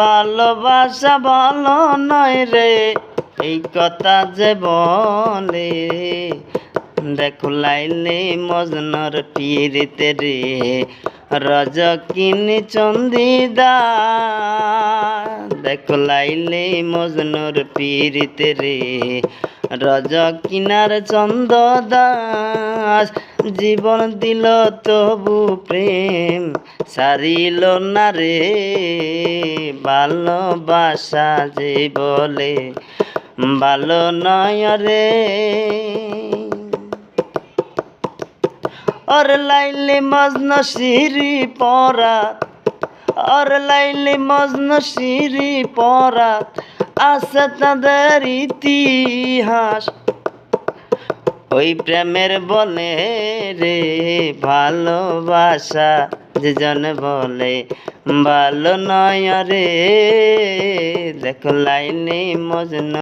ভালোবাসা ভালো নয় রে, এই কথা যে বলে। দেখো লাইলে মজনর পিরিতে রে, রজকিনী চন্দিদা দেখো লাইলে মজনুর পিরিতে রে রজ কিনার চন্দ দাস জীবন দিল তবু প্রেম সারিল না রে। ভালোবাসা যে বলে, ভালো নয় রে। ওর লাইলে মজন সিঁড়ি পরাত, ওর লাইলে মজন সিঁড়ি পরাত, আছে তাদের ইতিহাস। ওই প্রেমের বলে রে ভালোবাসা যেজন বলে ভালো নয় রে দেখো লাইনে মজনু